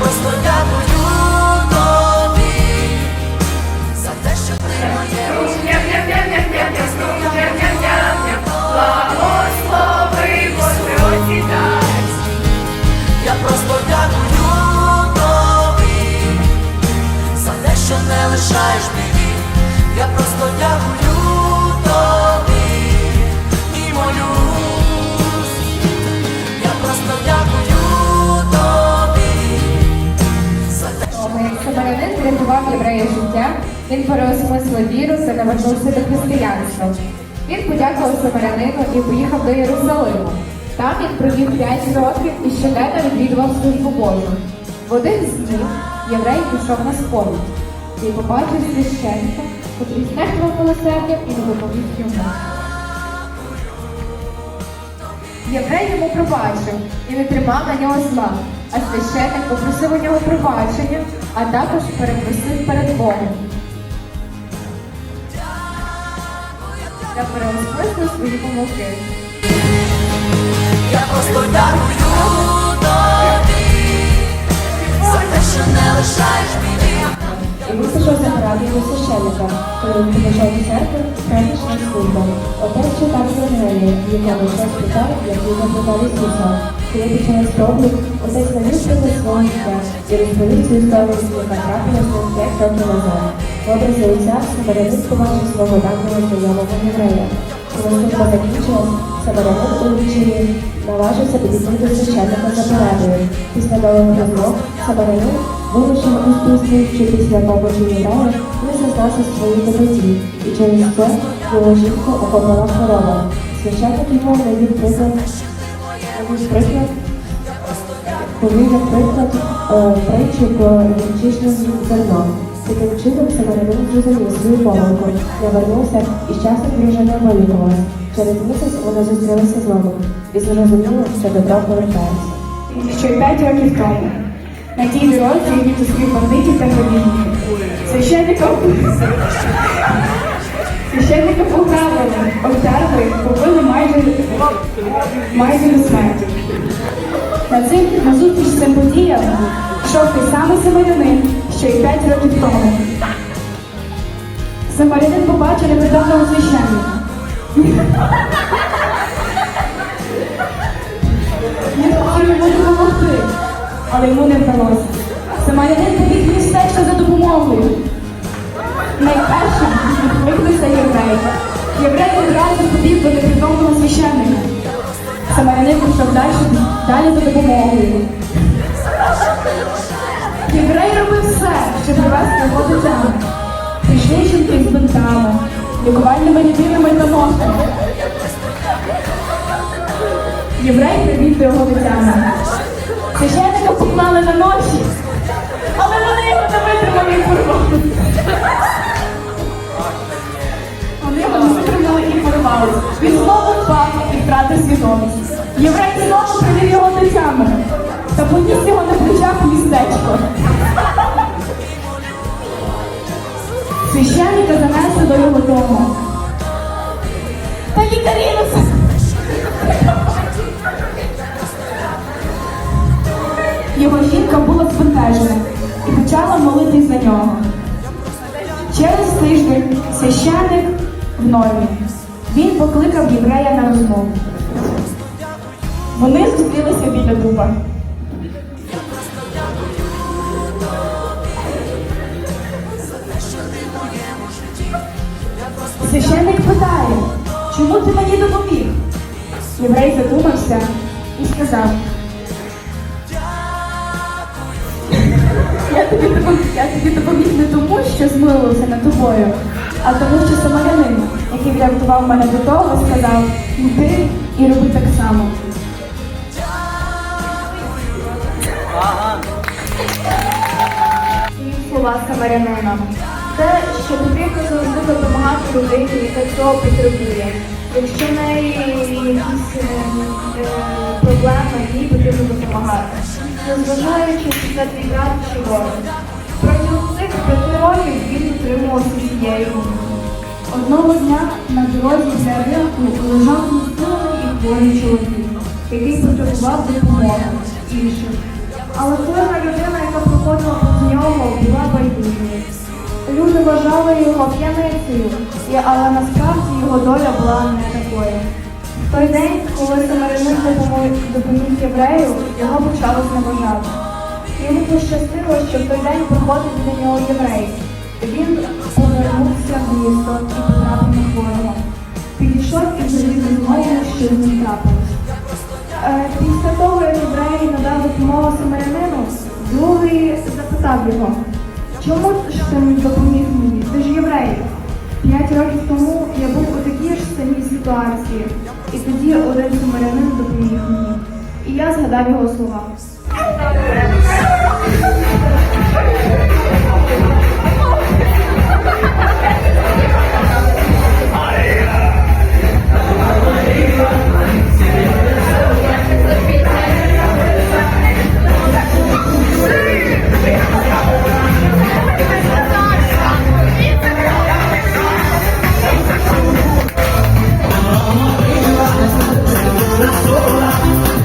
просто дякую. Він переосмислив віру та навернувся до християнства. Він подякував самарянину і поїхав до Єрусалиму. Там він провів 5 років і щоденно відвідував службу Божу. В один з днів єврей пішов на сповідь і побачив священника, котрий знехтував милосердям і не допоміг йому. Єврей йому пробачив і не тримав на нього зла, а священник попросив у нього пробачення, а також перепросив перед Богом. Та переосмислив свої помилки. Я просто дякую тобі за те, що не лишаєш мені. До священника, коли він підійшов до церкви, п'ятнична служба. Отець читав з Євангелія, і я лише спитав, як він наблюдав Ісуса. Коли почали спробу, отець навів себе свого життя і розповів цю історію, яка трапилася ним п'ять років назад. В образі отця Самарянин побачив свого давнього знайомого єврея. Служба закінчилась, Самарянин у вечері наважився підійти до священника за порадою. Після довгих розмов Самарянин вирішив розповісти, що після побачу єврея не зазнався своїй доброті, і через це його жінку охопила хвороба. Священник його навів приклад, навів приклад, повів як приклад е, про гірчичне зерно. Таким чином Самарянин зрозумів свою помилку, навернувся і з часом дружина вилікувалась. Через місяць вона зустрілася знову і зрозуміла, що добро повертається. що й п'ять років тому. На тій дорозі він зустрів бандитів та грабіжників. Священника Священника пограбили, обдерли, побили майже, майже до смерті. На цим на цим подіям йшов той самий самарянин, що й п'ять років тому. Самарянин побачив непритомного священника. Він хотів йому допомогти, але йому не вдалося. Самарянин побіг містечко за допомогою. Найпершим відкликнувся єврей. Єврей одразу побіг до непритомного священника. Далі, далі за допомогою. Єврей робив все, щоб привести його до тями. Прийшли жінки з бинтами, лікувальними рідинами та ножками. Єврей привів до його дитями. Священника поклали на ноші, але вони його не витримали і порвали. Вони його не витримали і порвали. Він знову впав і втратив свідомість. Єврей та поніс його на плечах містечко. Священника занесли до його дому. Та лікарі нас Його жінка була збентежена і почала молитись за нього. Через тиждень священник в нормі. Він покликав єврея на розмову. Вони зустрілися біля дуба. Священник питає, чому ти мені допоміг? Єврей задумався і сказав, Я тобі допоміг, я тобі допоміг не тому, що змилився над тобою, а тому, що самарянин, який врятував мене до того, сказав, йди і роби так само. слова самарянина. Те, що потрібно завжди допомагати людині, яка цього потребує. Якщо в неї якісь е, е, проблеми, їй потрібно допомагати. Незважаючи, чи це твій брат чи ворог. Протягом цих п'яти років він утримувався цією. Одного дня на дорозі для ринку лежав знесилений і хворий чоловік, який потребував допомоги інших. Але кожна людина, яка проходила повз нього, була байдужою. Люди вважали його п'яницею, але насправді його доля була не такою. В той день, коли самарянин допоміг єврею, його почали зневажати. Йому пощастило, що в той день приходить до нього єврей, Він повернувся в місто і потрапив на хворого. Підійшов і завів знову, що з ним трапилось. Е, Після того, як єврей надав допомогу самарянину, другий запитав його, чому ж ти не П'ять років тому я був у такій ж самій ситуації, і тоді один сумарянин допоміг мені. І я згадав його слова. sola